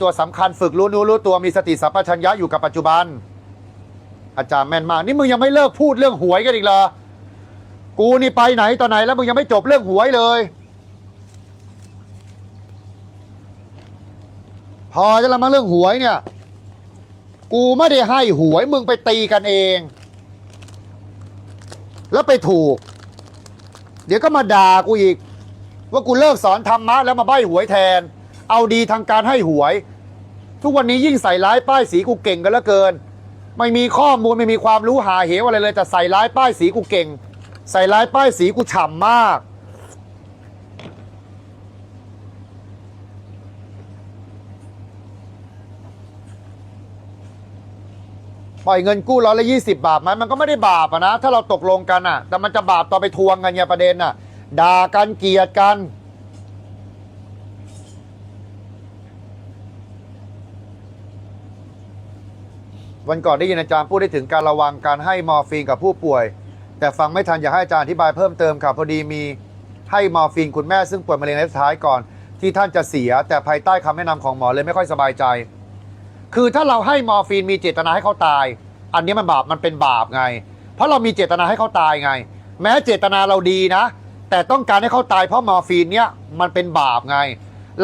ตัวสำคัญฝึกรู้นู้รู้ตัวมีสติสัมปชัญญะอยู่กับปัจจุบัน อาจารย์แม่นมาก นี่มึงยังไม่เลิกพูดเรื่องหวยกันอีกเหรอกูนี่ไปไหนต่อไหนแล้วมึงยังไม่จบเรื่องหวยเลย พอจะละมั้งเรื่องหวยเนี่ย กูไม่ได้ให้หวยมึงไปตีกันเอง แล้วไปถูก เดี๋ยวก็มาด่ากูอีก ว่ากูเลิกสอนธรรมะแล้วมาใบ้หวยแทนเอาดีทางการให้หวย ทุกวันนี้ยิ่งใส่ร้ายป้ายสีกูเก่งกันเหลือเกิน ไม่มีข้อมูลไม่มีความรู้หาเหวอะไรเลยแต่ใส่ร้ายป้ายสีกูเก่ง ใส่ร้ายป้ายสีกูฉ่ำมาก ปล่อยเงินกู้ร้อยละยี่สิบาทไหมมันก็ไม่ได้บาปอะนะ ถ้าเราตกลงกันอะแต่มันจะบาปตอนไปทวงกันเนี่ยประเด็นอะด่ากันเกลียดกัน วันก่อนได้ยินอาจารย์พูดได้ถึงการระวังการให้มอร์ฟีนกับผู้ป่วย แต่ฟังไม่ทันอยากให้อาจารย์อธิบายเพิ่มเติมค่ะพอดีมีให้มอร์ฟีนคุณแม่ซึ่งป่วยมะเร็งระยะสุดท้ายก่อน ที่ท่านจะเสีย แต่ภายใต้คำแนะนำของหมอเลยไม่ค่อยสบายใจ คือถ้าเราให้มอร์ฟีนมีเจตนาให้เขาตาย อันนี้มันบาปมันเป็นบาปไง เพราะเรามีเจตนาให้เขาตายไง แม้เจตนาเราดีนะ แต่ต้องการให้เขาตายเพราะมอร์ฟีนเนี่ยมันเป็นบาปไง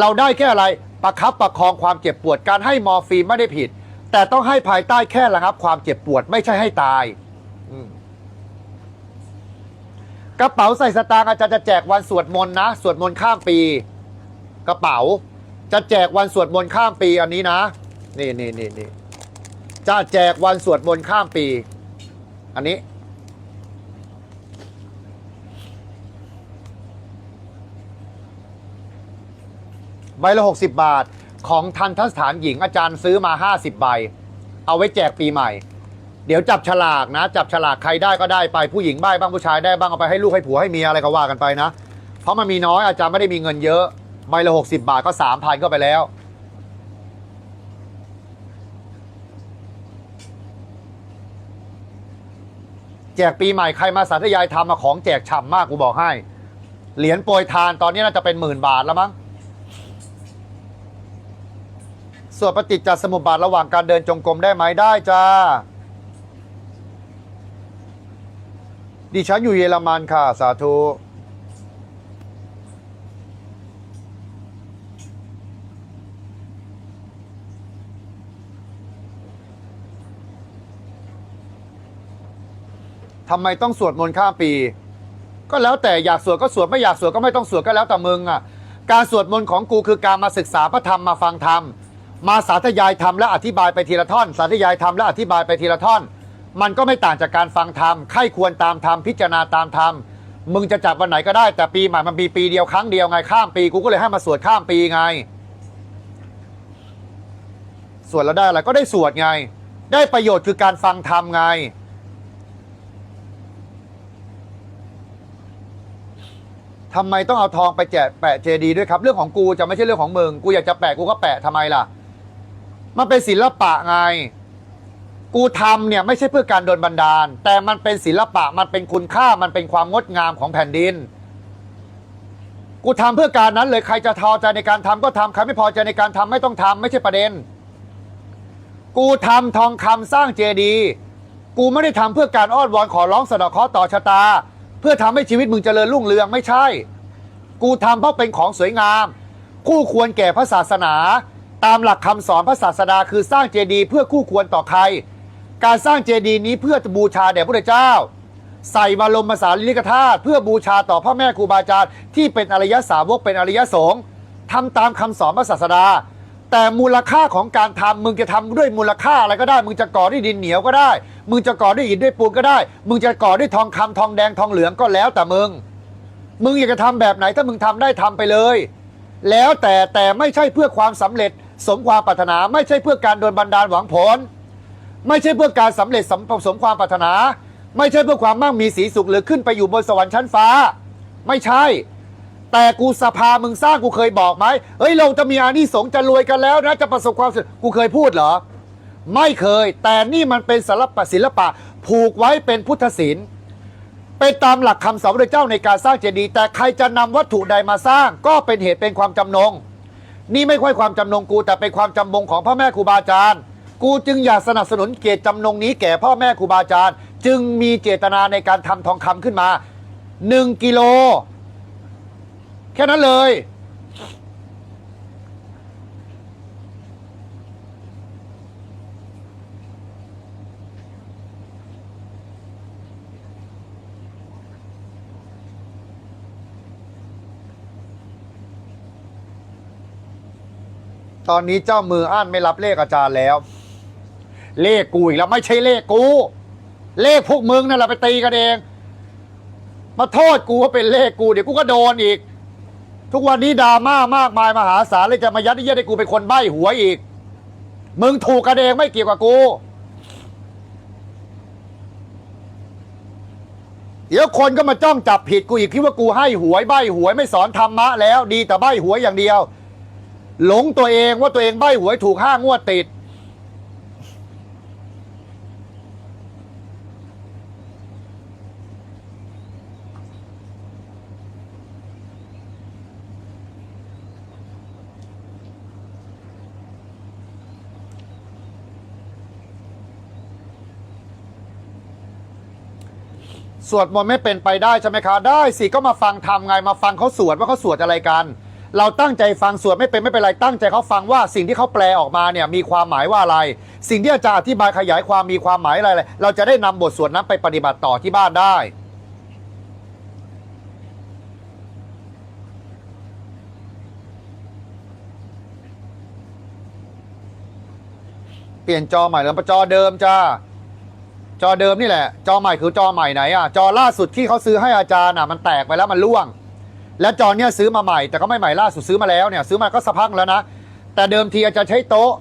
เราได้แค่อะไรประคับประคองความเจ็บปวดการให้มอร์ฟีนไม่ได้ผิด แต่ต้องให้ภายใต้แค่ระงับ ความเจ็บปวดไม่ใช่ให้ตายกระเป๋าใส่สตางค์อาจารย์จะแจกวันสวดมนต์นะสวดมนต์ข้ามปี กระเป๋า จะแจกวันสวดมนต์ข้ามปีอันนี้นะนี่นี่นี่นี่จะแจกวันสวดมนต์ข้ามปี อันนี้ ใบละ60บาท ของทันทสถานหญิงอาจารย์ซื้อมา 50 ใบ เอาไว้แจกปีใหม่ เดี๋ยวจับฉลากนะ จับฉลากใครได้ก็ได้ไปผู้หญิงได้บ้างผู้ชายได้บ้างเอาไปให้ลูกให้ผัวให้เมียอะไรก็ว่ากันไปนะ เพราะมันมีน้อยอาจารย์ไม่ได้มีเงินเยอะใบละ60 บาทก็3,000ก็ไปแล้ว แจกปีใหม่ใครมาสาธยายทำมาของแจกฉ่ำมากกูบอกให้ เหรียญโปรยทานตอนนี้น่าจะเป็นหมื่นบาทแล้วมั้ง ส่วนปฏิจจสมุปบาทระหว่างการเดินจงกรมได้ไหมได้จ้า ดิฉันอยู่เยอรมันค่ะ สาธุทำไมต้องสวดมนต์ข้ามปี ก็แล้วแต่อยากสวดก็สวดไม่อยากสวดก็ไม่ต้องสวดก็แล้วแต่มึงอะ การสวดมนต์ของกูคือการมาศึกษาพระธรรมมาฟังธรรม มาสาธยายธรรมและอธิบายไปทีละท่อน สาธยายธรรมและอธิบายไปทีละท่อน มันก็ไม่ต่างจากการฟังธรรมใครควรตามธรรม พิจารณาตามธรรม มึงจะจับวันไหนก็ได้ แต่ปีใหม่มันมีปีเดียวครั้งเดียวไง ข้ามปี กูก็เลยให้มาสวดข้ามปีไง สวดแล้วได้อะไรก็ได้สวดไง ได้ประโยชน์คือการฟังธรรมไงทำไมต้องเอาทองไปแจกแปะเจดีย์ด้วยครับ เรื่องของกูจะไม่ใช่เรื่องของมึง กูอยากจะแปะกูก็แปะทำไมล่ะ มันเป็นศิลปะไง กูทำเนี่ยไม่ใช่เพื่อการโดนบันดาล แต่มันเป็นศิลปะมันเป็นคุณค่ามันเป็นความงดงามของแผ่นดิน กูทำเพื่อการนั้นเลยใครจะทอใจในการทำก็ทำใครไม่พอใจในการทำไม่ต้องทำไม่ใช่ประเด็น กูทำทองคำสร้างเจดีย์กูไม่ได้ทำเพื่อการอ้อนวอนขอร้องสะเดาะเคราะห์ต่อชะตา เพื่อทำให้ชีวิตมึงเจริญรุ่งเรืองไม่ใช่ กูทำเพราะเป็นของสวยงาม คู่ควรแก่พระศาสนา ตามหลักคำสอนพระศาสดาคือสร้างเจดีย์เพื่อคู่ควรต่อใคร การสร้างเจดีย์นี้เพื่อบูชาแด่พระเจ้า ใส่มาลมมาสาลิกธาตุเพื่อบูชาต่อพ่อแม่ครูบาอาจารย์ที่เป็นอริยสาวกเป็นอริยสงฆ์ทำตามคำสอนพระศาสดา แต่มูลค่าของการทำมึงจะทำด้วยมูลค่าอะไรก็ได้ มึงจะก่อด้วยดินเหนียวก็ได้ มึงจะก่อด้วยอิฐด้วยปูนก็ได้ มึงจะก่อด้วยทองคำทองแดงทองเหลืองก็แล้วแต่มึง มึงอยากจะทำแบบไหนถ้ามึงทำได้ทำไปเลย แล้วแต่แต่ไม่ใช่เพื่อความสำเร็จ สมความปรารถนาไม่ใช่เพื่อการโดนบันดาลหวังผล ไม่ใช่เพื่อการสำเร็จสมสมความปรารถนา ไม่ใช่เพื่อความมั่งมีสีสุขหรือขึ้นไปอยู่บนสวรรค์ชั้นฟ้า ไม่ใช่ แต่กูสภามึงสร้างกูเคยบอกไหมเฮ้ยเราจะมีอานิสงส์จะรวยกันแล้วนะจะประสบความสำเร็จกูเคยพูดเหรอ ไม่เคย แต่นี่มันเป็นศิลปะศิลปะ ผูกไว้เป็นพุทธศิลป์เป็นตามหลักคำสอนพระเจ้าในการสร้างเจดีย์แต่ใครจะนำวัตถุใดมาสร้าง ก็เป็นเหตุเป็นความจำนง นี่ไม่ค่อยความจำนงกูแต่เป็นความจำนงของพ่อแม่ครูบาอาจารย์ กูจึงอยากสนับสนุนเกียรติจำนงนี้แก่พ่อแม่ครูบาอาจารย์ จึงมีเจตนาในการทำทองคำขึ้นมาหนึ่งกิโล แค่นั้นเลย ตอนนี้เจ้ามืออ่านไม่รับเลขอาจารย์แล้ว เลขกูอีกแล้วไม่ใช่เลขกู เลขพวกมึงนั่นแหละไปตีกันเอง มาโทษกูว่าเป็นเลขกูเดี๋ยวกูก็โดนอีก ทุกวันนี้ดราม่ามากมายมหาศาลเลยจะมายัดเยียดให้กูเป็นคนใบ้หัวอีก มึงถูกกันเองไม่เกี่ยวกับกู เดี๋ยวคนก็มาจ้องจับผิดกูอีกคิดว่ากูให้หวยใบ้หวยไม่สอนธรรมะแล้ว ดีแต่ใบ้หวยอย่างเดียว หลงตัวเองว่าตัวเองใบ้หวยถูกห้างวดติด สวดมนต์ไม่เป็นไปได้ใช่ไหมคะ ได้สิก็มาฟังทำไงมาฟังเขาสวดว่าเขาสวดอะไรกัน เราตั้งใจฟังสวดไม่เป็นไม่เป็นไรตั้งใจเขาฟังว่าสิ่งที่เขาแปลออกมาเนี่ยมีความหมายว่าอะไร สิ่งที่อาจารย์อธิบายขยายความมีความหมายอะไร เราจะได้นำบทสวดนั้นไปปฏิบัติต่อที่บ้านได้เปลี่ยนจอใหม่แล้วจอเดิมจ้าจอเดิมนี่แหละ จอใหม่คือจอใหม่ไหนอะ จอล่าสุดที่เขาซื้อให้อาจารย์อะมันแตกไปแล้วมันร่วง และจอเนี้ยซื้อมาใหม่แต่ก็ไม่ใหม่ล่าสุดซื้อมาแล้วเนี่ยซื้อมาก็สักพักแล้วนะ แต่เดิมทีอาจารย์ใช้โต๊ะ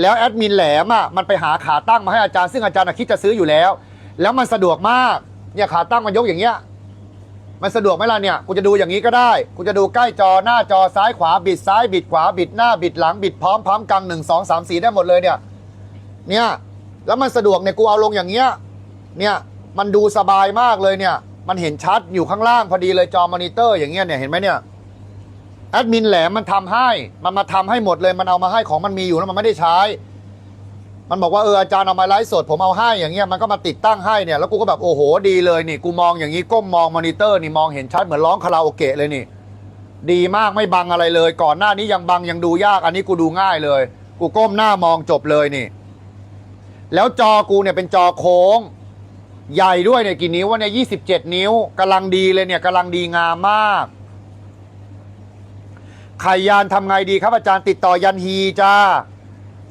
แล้วแอดมินแหลมอะมันไปหาขาตั้งมาให้อาจารย์ซึ่งอาจารย์น่ะคิดจะซื้ออยู่แล้ว แล้วมันสะดวกมากเนี่ยขาตั้งมันยกอย่างเงี้ยมันสะดวกไหมล่ะเนี่ยกูจะดูอย่างนี้ก็ได้กูจะดูใกล้จอหน้าจอซ้ายขวาบิดซ้ายบิดขวาบิดหน้าบิดหลังบิดพร้อมพร้อมกลางหนึ่งสองสามสี่ได้หมดเลยเนี่ยเนี่ยแล้วมันสะดวกเนี่ยกูเอาลงอย่างเงี้ยเนี่ยมันดูสบายมากเลยเนี่ย มันเห็นชัดอยู่ข้างล่างพอดีเลยจอมอนิเตอร์อย่างเงี้ยเนี่ยเห็นไหมเนี่ยแอดมินแหลมมันทำให้ มันมาทำให้หมดเลย มันเอามาให้ของมันมีอยู่แล้วมันไม่ได้ใช้ มันบอกว่าเอออาจารย์เอามาไลฟ์สดผมเอาให้อย่างเงี้ยมันก็มาติดตั้งให้เนี่ยแล้วกูก็แบบโอ้โหดีเลยนี่กูมองอย่างนี้ก้มมองมอนิเตอร์นี่มองเห็นชัดเหมือนร้องคาราโอเกะเลยนี่ ดีมากไม่บังอะไรเลย ก่อนหน้านี้ยังบังยังดูยากอันนี้กูดูง่ายเลย กูก้มหน้ามองจบเลยนี่ แล้วจอกูเนี่ยเป็นจอโค้ง ใหญ่ด้วยเนี่ยกี่นิ้ววะเนี่ยยี่สิบเจ็ดนิ้วกำลังดีเลยเนี่ยกำลังดีงามมากไข่ยานทำไงดีครับอาจารย์ ติดต่อยันฮีจ้า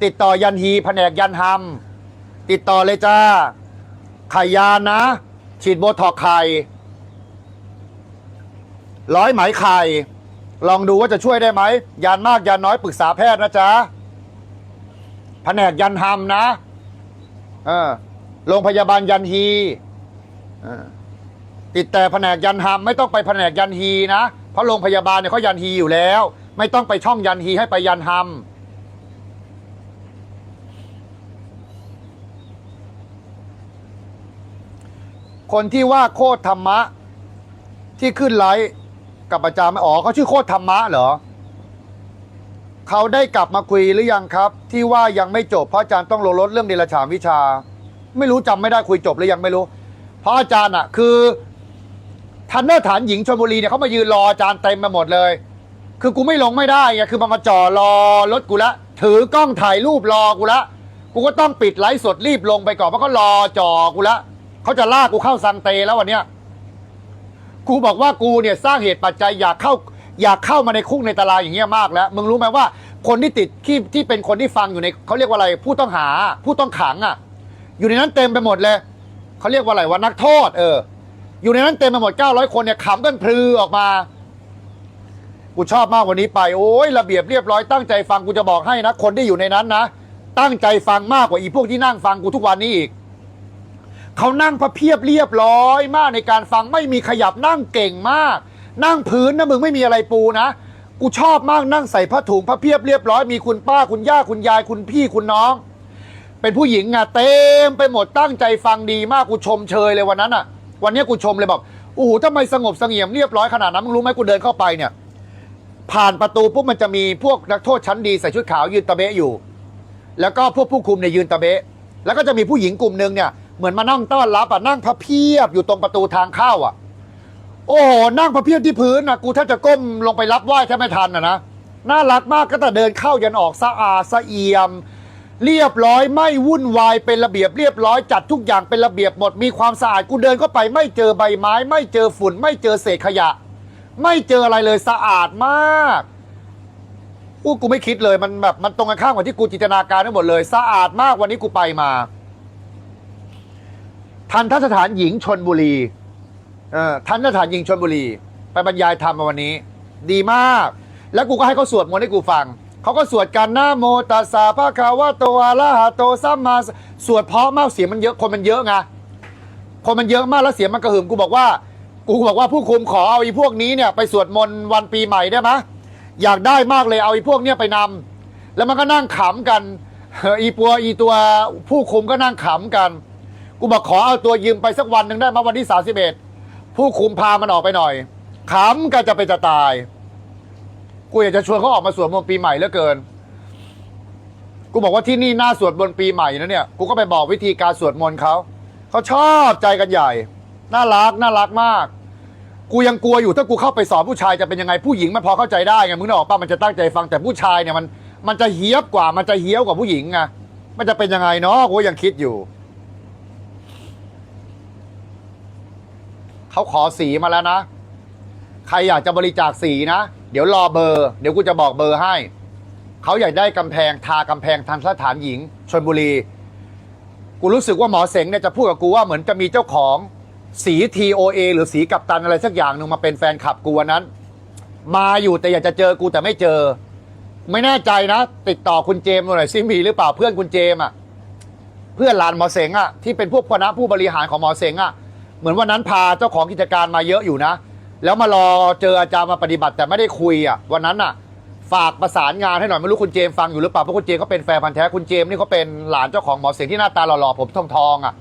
ติดต่อยันฮีแผนกยันฮัมติดต่อเลยจ้า ไข่ยานนะ ฉีดโบท็อกไข่ร้อยไหมไข่ ลองดูว่าจะช่วยได้ไหมยานมากยานน้อยปรึกษาแพทย์นะจ๊ะแผนกยันฮัมนะ เออ โรงพยาบาลยันฮีติดแต่แผนกยันฮัมไม่ต้องไปแผนกยันฮีนะ เพราะโรงพยาบาลเนี่ยเขายันฮีอยู่แล้ว ไม่ต้องไปช่องยันฮีให้ไปยันฮัมคนที่ว่าโคตรธรรมะ ที่ขึ้นไลฟ์กับอาจารย์ไม่อ๋อเขาชื่อโคตรธรรมะเหรอเขาได้กลับมาคุยหรือยังครับ ที่ว่ายังไม่จบเพราะอาจารย์ต้องลงรถเรื่องเดรัจฉานวิชา ไม่รู้จำไม่ได้คุยจบหรือยังไม่รู้ เพราะอาจารย์อะ คือทันเนอร์ฐานหญิงชลบุรีเนี่ยเขามายืนรออาจารย์เต็มไปหมดเลย คือกูไม่ลงไม่ได้ไงคือมันมาจ่อรอรถกูละ ถือกล้องถ่ายรูปรอกูละ กูก็ต้องปิดไลฟ์สดรีบลงไปก่อนเพราะเขารอจ่อกูละเขาจะลากกูเข้าซังเตแล้ววันเนี้ยกูบอกว่ากูเนี่ยสร้างเหตุปัจจัยอยากเข้าอยากเข้ามาในคุกในตารางอย่างเงี้ยมากแล้ว มึงรู้ไหมว่าคนที่ติดที่ที่เป็นคนที่ฟังอยู่ในเขาเรียกว่าอะไรผู้ต้องหาผู้ต้องขังอะ อยู่ในนั้นเต็มไปหมดเลยเขาเรียกว่าอะไรว่านักโทษ เออ อยู่ในนั้นเต็มไปหมด 900 คนเนี่ยขำกันพลือออกมากูชอบมากวันนี้ไปโอ้ยระเบียบเรียบร้อยตั้งใจฟังกูจะบอกให้นะคนที่อยู่ในนั้นนะตั้งใจฟังมากกว่าอีพวกที่นั่งฟังกูทุกวันนี้อีกเขานั่งพระเพียบเรียบร้อยมากในการฟังไม่มีขยับนั่งเก่งมาก นั่งพื้นนะมึงไม่มีอะไรปูนะกูชอบมากนั่งใส่ผ้าถุงพระเพียบเรียบร้อยมีคุณป้าคุณย่าคุณยายคุณพี่คุณน้อง เป็นผู้หญิงอะเต็มไปหมดตั้งใจฟังดีมากกูชมเชยเลยวันนั้นอะวันนี้กูชมเลยแบบโอ้โหทำไมสงบเสงี่ยมเรียบร้อยขนาดนั้นมึงรู้ไหมกูเดินเข้าไปเนี่ย ผ่านประตูปุ๊บมันจะมีพวกนักโทษชั้นดีใส่ชุดขาวยืนตะเบะอยู่ แล้วก็พวกผู้คุมเนี่ยยืนตะเบะแล้วก็จะมีผู้หญิงกลุ่มหนึ่งเนี่ยเหมือนมานั่งต้อนรับอะนั่งพับเพียบอยู่ตรงประตูทางเข้าอะโอ้โหนั่งพับเพียบที่พื้นนะกูแทบจะก้มลงไปรับไหว้แทบไม่ทันอะนะน่ารักมากก็แต่เดินเข้ายันออกสะอาดสะเอี่ยม เรียบร้อยไม่วุ่นวายเป็นระเบียบเรียบร้อยจัดทุกอย่างเป็นระเบียบหมดมีความสะอาดกูเดินเข้าไป ไม่เจอใบไม้ ไม่เจอฝุ่น ไม่เจอเศษขยะ ไม่เจออะไรเลยสะอาดมากกูกูไม่คิดเลยมันแบบมันตรงกันข้ามกับที่กูจินตนาการทั้งหมดเลย สะอาดมากวันนี้กูไปมา ทันทสถานหญิงชนบุรีเออทันทสถานหญิงชนบุรี ไปบรรยายธรรมมาวันนี้ ดีมาก แล้วกูก็ให้เขาสวดมนต์ให้กูฟัง เขาก็สวดกันหนะโมตัสสะภะคะวะโตอะระหะโตสัมมาสวดเพราะมากเสียงมันเยอะคนมันเยอะไงคนมันเยอะมากแล้วเสียงมันกระหึ่มกูบอกว่า กูบอกว่าผู้คุมขอเอาอีพวกนี้เนี่ยไปสวดมนต์วันปีใหม่ได้ไหมอยากได้มากเลยเอาอีพวกเนี้ยไปนำแล้วมันก็นั่งขำกันอีปัวอีตัวผู้คุมก็นั่งขำกัน กูบอกขอเอาตัวยืมไปสักวันหนึ่งได้ไหมวันที่สาสิบเอ็ดผู้คุมพามันออกไปหน่อยขำกันจะไปจะตาย กูอยากจะชวนเขาออกมาสวดมนต์ปีใหม่เหลือเกิน กูบอกว่าที่นี่น่าสวดมนต์ปีใหม่นะเนี่ย กูก็ไปบอกวิธีการสวดมนต์เขา เขาชอบใจกันใหญ่ น่ารักน่ารักมาก กูยังกลัวอยู่ถ้ากูเข้าไปสอนผู้ชายจะเป็นยังไงผู้หญิงมันพอเข้าใจได้ไงมึงนึกออกป่ะมันจะตั้งใจฟังแต่ผู้ชายเนี่ยมันมันจะเฮี้ยบกว่ามันจะเฮี้ยวกว่าผู้หญิงไงมันจะเป็นยังไงเนาะกูยังคิดอยู่เขาขอสีมาแล้วนะ ใครอยากจะบริจาคสีนะ เดี๋ยวรอเบอร์ เดี๋ยวกูจะบอกเบอร์ให้ เขาอยากได้กำแพงทากำแพงทันสถานหญิงชนบุรี กูรู้สึกว่าหมอเสงเนี่ยจะพูดกับกูว่าเหมือนจะมีเจ้าของสี TOA หรือสีกัปตันอะไรสักอย่างหนึ่งมาเป็นแฟนคลับกูวันนั้น มาอยู่แต่อยากจะเจอกูแต่ไม่เจอ ไม่แน่ใจนะ ติดต่อคุณเจมส์หน่อยซิมีหรือเปล่าเพื่อนคุณเจมส์อะเพื่อนหลานหมอเสงอะที่เป็นพวกคณะผู้บริหารของหมอเสงอะเหมือนวันนั้นพาเจ้าของกิจการมาเยอะอยู่นะ แล้วมารอเจออาจารย์มาปฏิบัติแต่ไม่ได้คุยอะวันนั้นอะ ฝากประสานงานให้หน่อยไม่รู้คุณเจมฟังอยู่หรือเปล่าเพราะคุณเจมเขาเป็นแฟนพันธ์แท้คุณเจมนี่เขาเป็นหลานเจ้าของหมอเสงที่หน้าตาหล่อๆผมทองทองอะ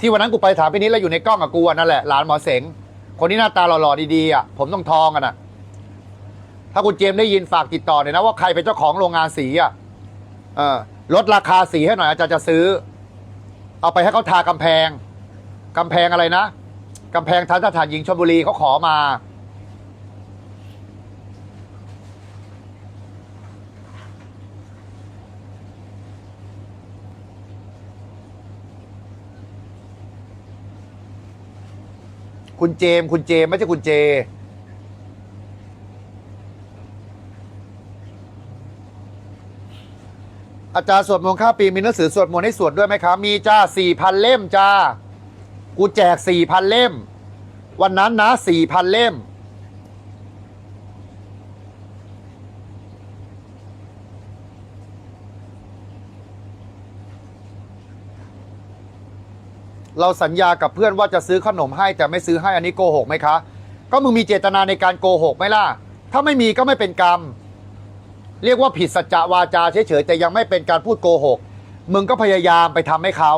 ที่วันนั้นกูไปถามพี่นิดแล้วอยู่ในกล้องกับกูอะนั่นแหละหลานหมอเสงคนที่หน้าตาหล่อๆดีๆอะผมทองทองๆกันอะถ้าคุณเจมได้ยินฝากติดต่อหน่อยนะว่าใครเป็นเจ้าของโรงงานสีอะเออลดราคาสีให้หน่อยอาจารย์จะซื้อ เอาไปให้เขาทากำแพงกำแพงอะไรนะ กำแพงทันสถานหญิงชลบุรีเขาขอมา คุณเจม คุณเจม ไม่ใช่คุณเจ อาจารย์สวดมนต์ข้าปีมีหนังสือสวดมนต์ให้สวดด้วยไหมครับมีจ้าสี่พันเล่มจ้า กูแจกสี่พันเล่ม วันนั้นนะสี่พันเล่ม เราสัญญากับเพื่อนว่าจะซื้อขนมให้แต่ไม่ซื้อให้อันนี้โกหกไหมคะ ก็มึงมีเจตนาในการโกหกไหมล่ะ ถ้าไม่มีก็ไม่เป็นกรรม เรียกว่าผิดสัจจวาจาเฉยๆแต่ยังไม่เป็นการพูดโกหก มึงก็พยายามไปทำให้เขา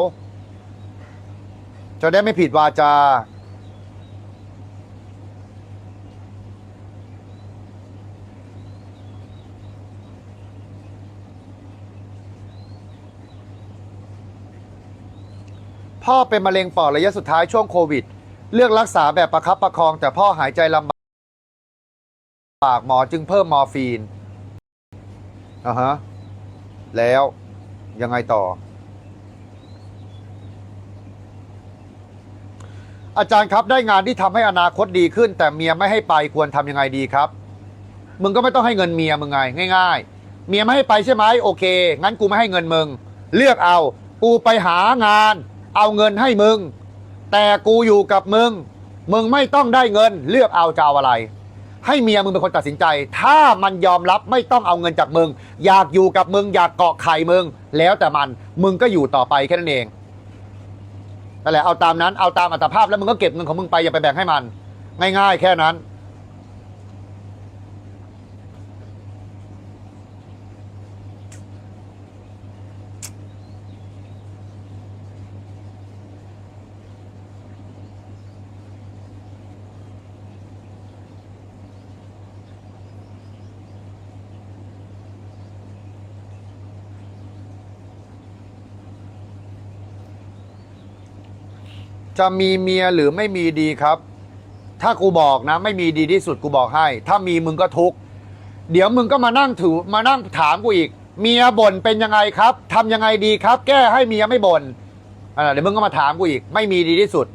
จะได้ไม่ผิดวาจา พ่อเป็นมะเร็งปอดระยะสุดท้ายช่วงโควิด เลือกรักษาแบบประคับประคอง แต่พ่อหายใจลำบากหมอจึงเพิ่มมอร์ฟีนอะฮะ แล้วยังไงต่อ อาจารย์ครับได้งานที่ทำให้อนาคตดีขึ้น แต่เมียไม่ให้ไปควรทำยังไงดีครับ มึงก็ไม่ต้องให้เงินเมียมึงไงง่าย ๆ เมียไม่ให้ไปใช่ไหมโอเค งั้นกูไม่ให้เงินมึง เลือกเอา กูไปหางาน เอาเงินให้มึง แต่กูอยู่กับมึง มึงไม่ต้องได้เงิน เลือกเอาจะเอาอะไร ให้เมียมึงเป็นคนตัดสินใจ ถ้ามันยอมรับไม่ต้องเอาเงินจากมึง อยากอยู่กับมึงอยากเกาะไข่มึง แล้วแต่มันมึงก็อยู่ต่อไปแค่นั้นเอง นั่นแหละเอาตามนั้นเอาตามอัตภาพแล้วมึงก็เก็บเงินของมึงไปอย่าไปแบ่งให้มัน ง่ายๆ แค่นั้น จะมีเมียหรือไม่มีดีครับ ถ้ากูบอกนะ ไม่มีดีที่สุดกูบอกให้ ถ้ามีมึงก็ทุกข์เดี๋ยวมึงก็มานั่งถือมานั่งถามกูอีก เมียบ่นเป็นยังไงครับทำยังไงดีครับ แก้ให้เมียไม่บ่นอ่าเดี๋ยวมึงก็มาถามกูอีก ไม่มีดีที่สุด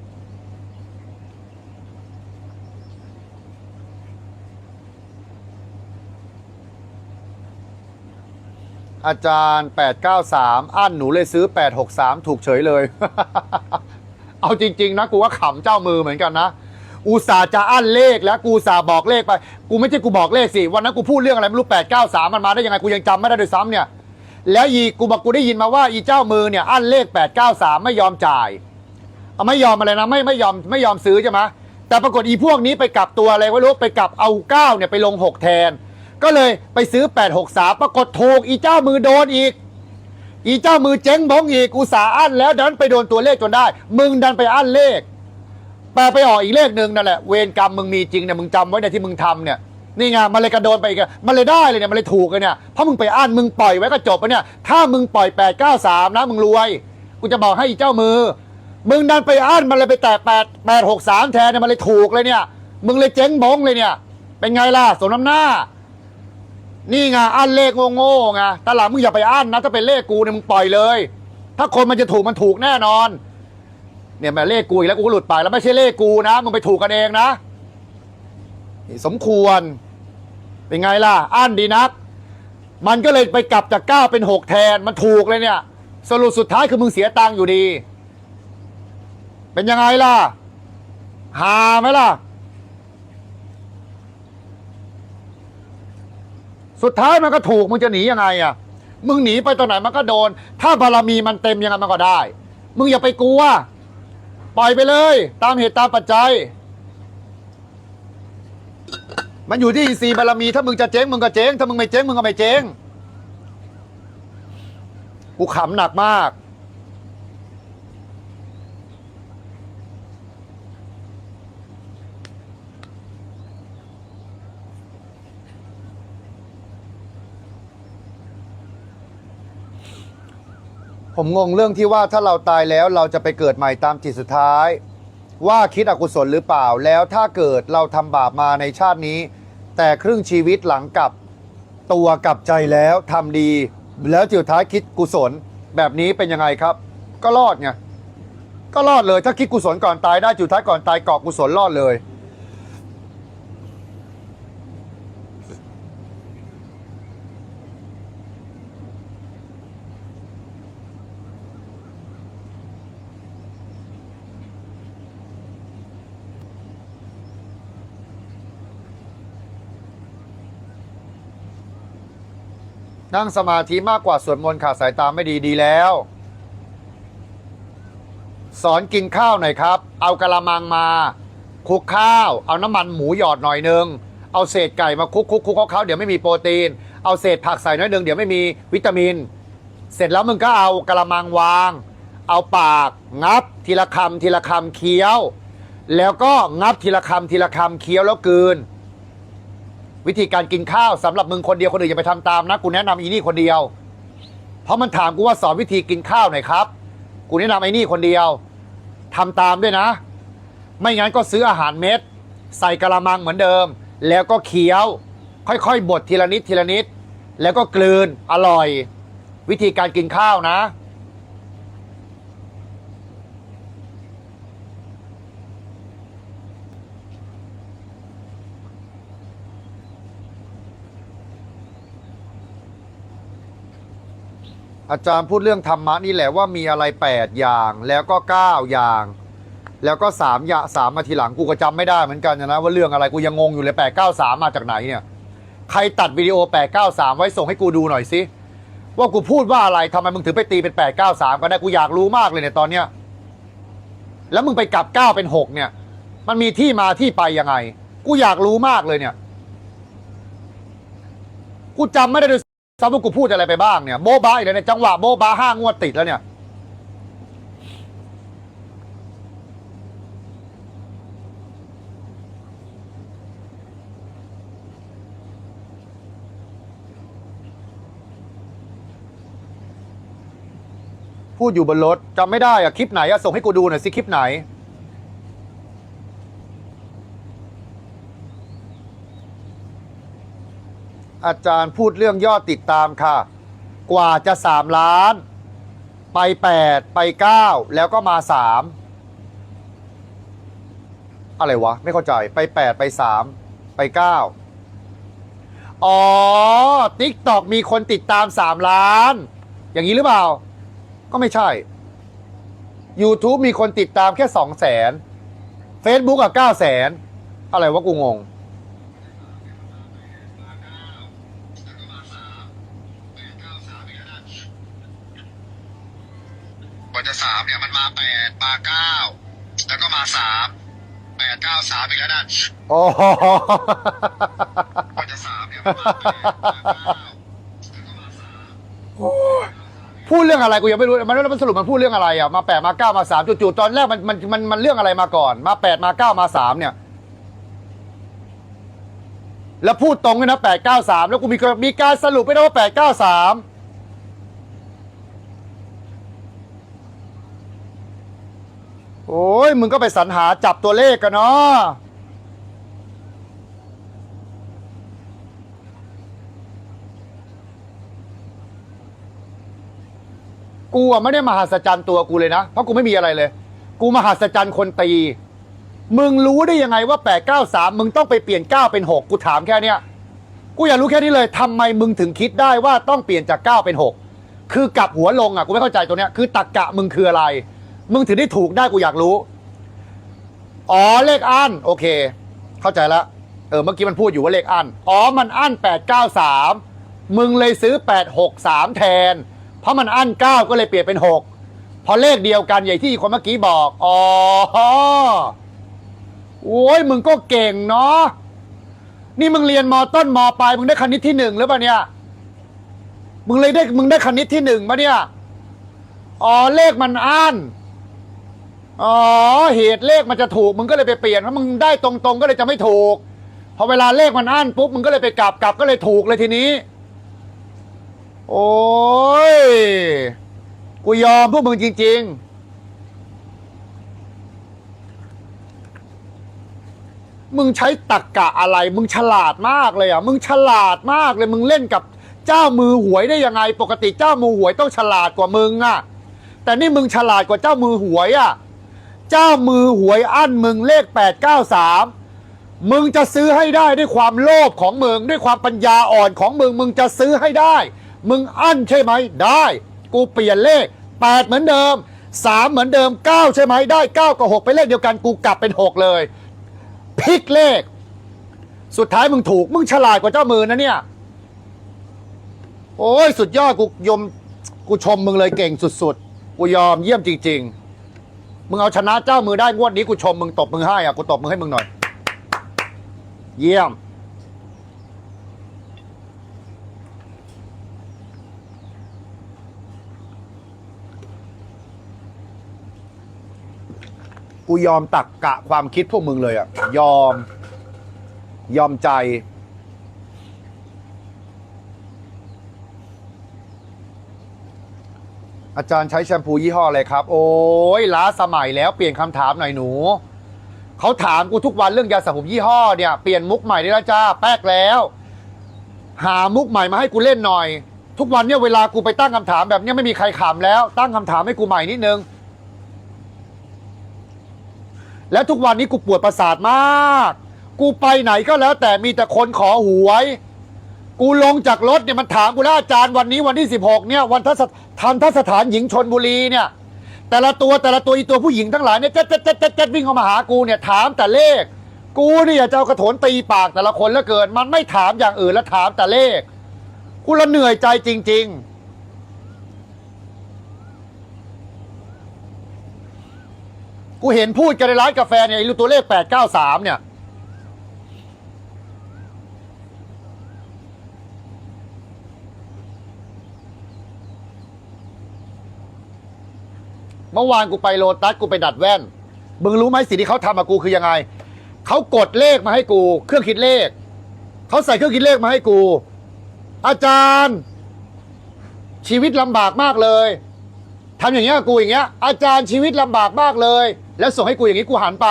อาจารย์ 893 อั้นหนูเลยซื้อ 863 ถูกเฉยเลย เอาจริง ๆ นะกูว่าขำเจ้ามือเหมือนกันนะอุตส่าห์จะอั้นเลขแล้วกูสาบอกเลขไปกูไม่ใช่กูบอกเลขสิวันนั้นกูพูดเรื่องอะไรไม่รู้893มันมาได้ยังไงกูยังจำไม่ได้ด้วยซ้ำเนี่ย แล้วอีกูบอกกูได้ยินมาว่าอีเจ้ามือเนี่ยอั้นเลข893ไม่ยอมจ่ายเอาไม่ยอมอะไรนะไม่ไม่ยอมไม่ยอมซื้อใช่ไหมแต่ปรากฏอีพวกนี้ไปกลับตัวอะไรไม่รู้ไปกลับเอาเก้าเนี่ยไปลงหกแทน ก็เลยไปซื้อ863ปรากฏถูกอีเจ้ามือโดนอีก อีเจ้ามือเจ๊งบงอีกอุตสาห์อั้นแล้วดันไปโดนตัวเลขจนได้ มึงดันไปอั้นเลขแปลไปออกอีกเลขหนึ่งนั่นแหละเวรกรรมมึงมีจริงเนี่ยมึงจำไว้ในที่มึงทำเนี่ยนี่ไงมันเลยกระโดนไปอีกมันเลยได้เลยเนี่ยมันเลยถูกเลยเนี่ยเพราะมึงไปอั้นมึงปล่อยไว้ก็จบไปเนี่ยถ้ามึงปล่อย 893นะมึงรวยกูจะบอกให้อีเจ้ามือ มึงดันไปอั้นมันเลยไปแตะแปดแปดหกสามแทนเนี่ยมันเลยถูกเลยเนี่ย มึงเลยเจ๊งบงเลยเนี่ย เป็นไงล่ะสมน้ำหน้า นี่ไงอั้นเลขโง่ๆไงตหลังมึงอย่าไปอั้นนะ ถ้าเป็นเลขกูเนี่ยมึงปล่อยเลย ถ้าคนมันจะถูกมันถูกแน่นอน เนี่ยแม่เลขกูอีกแล้วกูก็หลุดไปแล้วไม่ใช่เลขกูนะมึงไปถูกกันเองนะนี่สมควร เป็นไงล่ะอั้นดีนัก มันก็เลยไปกลับจากเก้าเป็นหกแทนมันถูกเลยเนี่ย สรุปสุดท้ายคือมึงเสียตังค์อยู่ดี เป็นยังไงล่ะหาไหมล่ะ สุดท้ายมันก็ถูกมึงจะหนียังไงอะมึงหนีไปตอนไหนมันก็โดน ถ้าบารมีมันเต็มยังไงมันก็ได้ มึงอย่าไปกลัว ปล่อยไปเลย ตามเหตุตามปัจจัย มันอยู่ที่อินทรีย์บารมี ถ้ามึงจะเจ๊งมึงก็เจ๊งถ้ามึงไม่เจ๊งมึงก็ไม่เจ๊งกูขำหนักมาก ผมงงเรื่องที่ว่าถ้าเราตายแล้วเราจะไปเกิดใหม่ตามจิตสุดท้าย ว่าคิดอกุศลหรือเปล่า แล้วถ้าเกิดเราทำบาปมาในชาตินี้ แต่ครึ่งชีวิตหลังกลับตัวกลับใจแล้วทำดี แล้วจิตสุดท้ายคิดกุศลแบบนี้เป็นยังไงครับ ก็รอดไงก็รอดเลยถ้าคิดกุศลก่อนตายได้จิตสุดท้ายก่อนตายเกาะกุศลรอดเลย นั่งสมาธิมากกว่าสวดมนต์ขาดสายตาไม่ดีดีแล้ว สอนกินข้าวหน่อยครับ เอากระมังมาคลุกข้าว เอาน้ำมันหมูหยอดหน่อยนึง เอาเศษไก่มาคลุกคลุกคลุกเขาเดี๋ยวไม่มีโปรตีน เอาเศษผักใส่น้อยนึงเดี๋ยวไม่มีวิตามิน เสร็จแล้วมึงก็เอากระมังวาง เอาปากงับทีละคำทีละคำเคี้ยว แล้วก็งับทีละคำทีละคำเคี้ยวแล้วกืน วิธีการกินข้าวสำหรับมึงคนเดียวคนอื่นอย่าไปทำตามนะกูแนะนำอีนี่คนเดียว เพราะมันถามกูว่าสอนวิธีกินข้าวหน่อยครับ กูแนะนำไอ้นี่คนเดียวทำตามด้วยนะ ไม่งั้นก็ซื้ออาหารเม็ด ใส่กระมังเหมือนเดิม แล้วก็เคี้ยว ค่อยๆบดทีละนิดทีละนิด แล้วก็กลืนอร่อย วิธีการกินข้าวนะ อาจารย์พูดเรื่องธรรมะนี่แหละว่ามีอะไร 8 อย่าง แล้วก็ 9 อย่าง แล้วก็3อย่างสามมาทีหลังกูก็จำไม่ได้เหมือนกันนะว่าเรื่องอะไรกูยังงงอยู่เลย8 9 3 มาจากไหนเนี่ย ใครตัดวิดีโอ 8 9 3 ไว้ส่งให้กูดูหน่อยสิ ว่ากูพูดว่าอะไรทำไมมึงถึงไปตีเป็น 8 9 3 ก็ได้กูอยากรู้มากเลยเนี่ยตอนเนี้ยแล้วมึงไปกลับ 9 เป็น 6 เนี่ย มันมีที่มาที่ไปยังไง กูอยากรู้มากเลยเนี่ย กูจำไม่ได้ด้วย ซ้ำว่ากูพูดอะไรไปบ้างเนี่ยโบบาอีกแล้วเนี่ยจังหวะโบบาห้างวดติดแล้วเนี่ย พูดอยู่บนรถจำไม่ได้อะคลิปไหนอะส่งให้กูดูหน่อยสิคลิปไหน อาจารย์พูดเรื่องยอดติดตามค่ะ กว่าจะสามล้าน ไปแปดไปเก้าแล้วก็มาสามอะไรวะ ไม่เข้าใจไปแปดไปสามไปเก้าอ๋อติ๊กตอกมีคนติดตามสามล้าน อย่างนี้หรือเปล่า ก็ไม่ใช่ YouTube มีคนติดตามแค่สองแสน Facebook อะเก้าแสนอะไรวะกูงง ก ว่าจะสามเนี่ยมันมาแปดมาเก้าแล้วก็มาสามแปดเก้าสามอีกแล้วนะโอ้โหกว่าจะสามเนี่ยมันมาแปดมาเก้าแล้วก็มาสามพูดเรื่องอะไรกูยังไม่รู้มันมันสรุปมันพูดเรื่องอะไรอะมาแปดมาเก้ามาสามจู่ๆตอนแรกมันมันมันมันเรื่องอะไรมาก่อน มาแปดมาเก้ามาสามเนี่ย แล้วพูดตรงเลยนะแปดเก้าสามแล้วกูมีกมีการสรุปไปนะว่าแปดเก้าสาม โอ้ยมึงก็ไปสรรหาจับตัวเลขกันเนาะกูอะไม่ได้มหัศจรรย์ตัวกูเลยนะ เพราะกูไม่มีอะไรเลย กูมหัศจรรย์คนตี มึงรู้ได้ยังไงว่า 8 9 3 มึงต้องไปเปลี่ยน 9 เป็น 6 กูถามแค่เนี้ย กูอยากรู้แค่นี้เลยทำไมมึงถึงคิดได้ว่าต้องเปลี่ยนจาก 9 เป็น 6 คือกลับหัวลงอะกูไม่เข้าใจตัวเนี้ยคือตักกะมึงคืออะไร มึงถึงได้ถูกได้กูอยากรู้ อ๋อเลขอันโอเค เข้าใจละเออเมื่อกี้มันพูดอยู่ว่าเลขอันอ๋อมันอัน8 9 3มึงเลยซื้อ8 6 3แทน เพราะมันอัน9ก็เลยเปลี่ยนเป็น6พอเลขเดียวกันอย่ที่คนเมื่อกี้บอกอ๋อโอ้ยมึงก็เก่งเนาะนี่มึงเรียนมต้นมปลายมึงได้คณิตที่หนึ่งหรือเปล่าเนี่ย มึงเลยได้มึงได้คณิตที่หนึ่งปะเนี่ย อ๋อเลขมันอัน อ๋อเหตุเลขมันจะถูกมึงก็เลยไปเปลี่ยนเพราะมึงได้ตรงๆ ก็เลยจะไม่ถูกพอเวลาเลขมันอันปุ๊บมึงก็เลยไปกลับกลับก็เลยถูกเลยทีนี้ โอ้ยกูยอมพวกมึงจริง ๆมึงใช้ตักกะอะไร มึงฉลาดมากเลยอะ มึงฉลาดมากเลย มึงเล่นกับเจ้ามือหวยได้ยังไง ปกติเจ้ามือหวยต้องฉลาดกว่ามึงอะ แต่นี่มึงฉลาดกว่าเจ้ามือหวยอะ เจ้ามือหวยอั้นมึงเลขแปดเก้าสามมึงจะซื้อให้ได้ด้วยความโลภของมึงด้วยความปัญญาอ่อนของมึง มึงจะซื้อให้ได้ มึงอั้นใช่ไหมได้ กูเปลี่ยนเลขแปดเหมือนเดิมสามเหมือนเดิมเก้าใช่ไหมได้เก้ากับหกเป็นเลขเดียวกันกูกลับเป็นหกเลยพลิกเลข สุดท้ายมึงถูก มึงฉลาดกว่าเจ้ามือนะเนี่ย โอ้ยสุดยอดกูยมกูชมมึงเลยเก่งสุดๆ กูยอมเยี่ยมจริง ๆ มึงเอาชนะเจ้ามือได้งวดนี้กูชมมึงตบมึงให้อะกูตบมึงให้มึงหน่อย เยี่ยม กูยอมตักกะความคิดพวกมึงเลยอะ ยอม ยอมใจ อาจารย์ใช้แชมพูยี่ห้ออะไรครับ โอ้ยล้าสมัยแล้วเปลี่ยนคำถามหน่อยหนูเขาถามกูทุกวันเรื่องยาสระผมยี่ห้อเนี่ยเปลี่ยนมุกใหม่ได้แล้วจ้าแป๊กแล้ว หามุกใหม่มาให้กูเล่นหน่อย ทุกวันเนี่ยเวลากูไปตั้งคำถามแบบเนี้ยไม่มีใครขำแล้ว ตั้งคำถามให้กูใหม่นิดนึงแล้วทุกวันนี้กูปวดประสาทมาก กูไปไหนก็แล้วแต่มีแต่คนขอหวย กูลงจากรถเนี่ยมันถามกูแล้วอาจารย์วันนี้วันที่ 16เนี่ยวันทัศทันทสถานหญิงชนบุรีเนี่ย แต่ละตัวแต่ละตัวอีตัวผู้หญิงทั้งหลายเนี่ยเจ๊ดเจ๊ดเจ๊ดเจ๊ดเจ๊ดวิ่งเข้ามาหากูเนี่ยถามแต่เลข กูเนี่ยจะเอากระโถนตีปากแต่ละคนแล้วเกิน มันไม่ถามอย่างอื่นแล้วถามแต่เลข กูละเหนื่อยใจจริง ๆกูเห็นพูดกันในร้านกาแฟเนี่ยไอ้ลูตัวเลข 893 เนี่ย เมื่อวานกูไปโลตัสกูไปดัดแว่น มึงรู้ไหมสิ่งที่เขาทำกับกูคือยังไง เขากดเลขมาให้กู เครื่องคิดเลข เขาใส่เครื่องคิดเลขมาให้กู อาจารย์ ชีวิตลำบากมากเลยทำอย่างเงี้ยกูอย่างเงี้ย อาจารย์ชีวิตลำบากมากเลย แล้วส่งให้กูอย่างงี้กูหันไป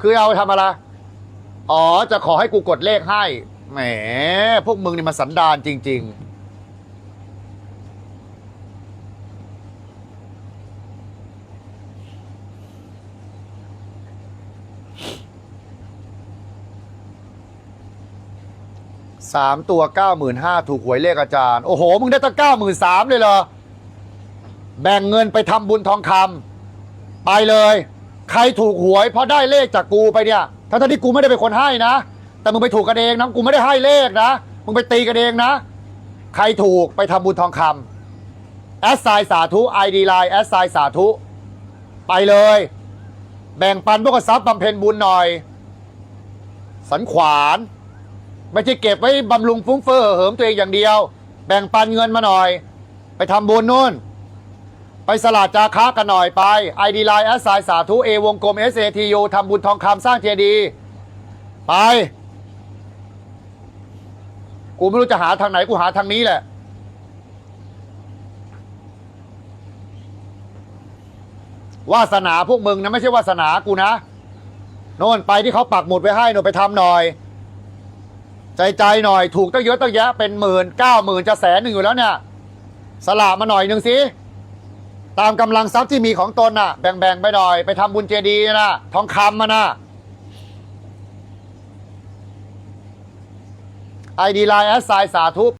คือเอาไปทำอะไร อ๋อจะขอให้กูกดเลขให้ แหม พวกมึงนี่มันสันดานจริง ๆ สามตัวเก้าหมื่นห้าถูกหวยเลขอาจารย์ โอ้โห มึงได้ตั้งเก้าหมื่นสามเลยเหรอ แบ่งเงินไปทำบุญทองคำไปเลย ใครถูกหวยเพราะได้เลขจากกูไปเนี่ยทั้งที่กูไม่ได้เป็นคนให้นะ แต่มึงไปถูกกันเองนะ กูไม่ได้ให้เลขนะ มึงไปตีกันเองนะ ใครถูกไปทำบุญทองคำแอสไซสาธุไอดีไลน์แอสไซสาธุ ไปเลย แบ่งปันพวกทรัพย์บำเพ็ญบุญหน่อย สันขวาน ไม่ใช่เก็บไว้บำรุงฟุ้งเฟ้อเหิมตัวเองอย่างเดียว แบ่งปันเงินมาหน่อย ไปทำบุญนู่น ไปสลาดจาค้ากันหน่อยไป ID Line แอสไซสาธุเอวงกลม SATU ทำบุญทองคำสร้างเจดีย์ไป กูไม่รู้จะหาทางไหนกูหาทางนี้แหละวาสนาพวกมึงนะไม่ใช่วาสนากูนะโน่นไปที่เขาปักหมุดไว้ให้หนูไปทำหน่อย ใจใจหน่อยถูกตั้งเยอะตั้งแยะเป็นหมื่นเก้าหมื่นจะแสนหนึ่งอยู่แล้วเนี่ย สละมาหน่อยหนึ่งสิตามกำลังทรัพย์ที่มีของตนน่ะ แบ่งๆไปหน่อย ไปทำบุญเจดีย์นะทองคำมานะไอดีไลน์แอสไซสาธุ